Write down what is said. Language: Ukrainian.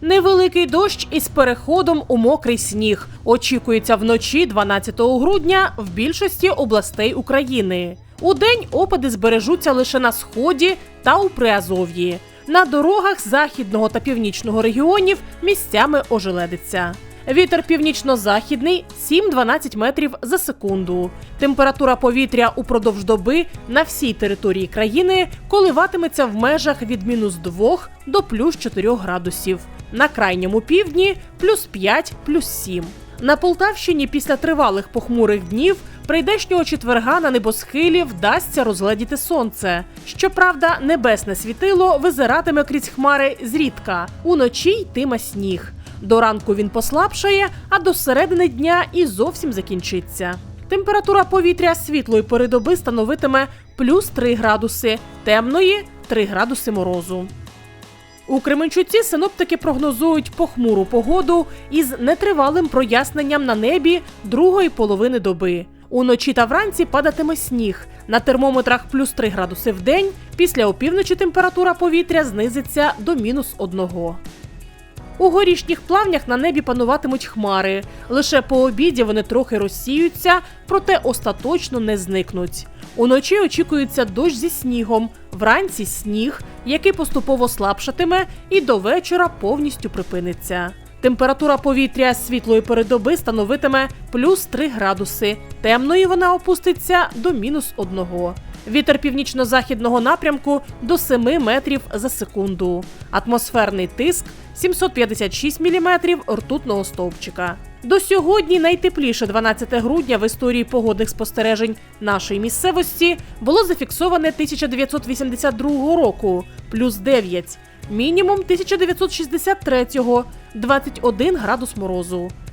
Невеликий дощ із переходом у мокрий сніг очікується вночі 12 грудня в більшості областей України. У день опади збережуться лише на сході та у Приазов'ї. На дорогах західного та північного регіонів місцями ожеледиться. Вітер північно-західний 7-12 метрів за секунду. Температура повітря упродовж доби на всій території країни коливатиметься в межах від мінус 2 до плюс 4 градусів. На крайньому півдні плюс 5, плюс 7. На Полтавщині після тривалих похмурих днів прийдешнього четверга на небосхилі вдасться розгледіти сонце. Щоправда, небесне світило визиратиме крізь хмари зрідка. Уночі йтиме сніг. До ранку він послабшає, а до середини дня і зовсім закінчиться. Температура повітря світлої пори доби становитиме плюс 3 градуси, темної 3 градуси морозу. У Кременчуці синоптики прогнозують похмуру погоду із нетривалим проясненням на небі другої половини доби. Уночі та вранці падатиме сніг. На термометрах плюс 3 градуси в день. Після опівночі температура повітря знизиться до мінус одного. У горішніх плавнях на небі пануватимуть хмари. Лише по обіді вони трохи розсіються, проте остаточно не зникнуть. Уночі очікується дощ зі снігом, вранці сніг, який поступово слабшатиме і до вечора повністю припиниться. Температура повітря світлої передоби становитиме плюс 3 градуси. Темної вона опуститься до мінус 1. Вітер північно-західного напрямку до 7 метрів за секунду. Атмосферний тиск 756 міліметрів ртутного стовпчика. До сьогодні найтепліше 12 грудня в історії погодних спостережень нашої місцевості було зафіксоване 1982 року плюс 9, мінімум 1963-го 21 градус морозу.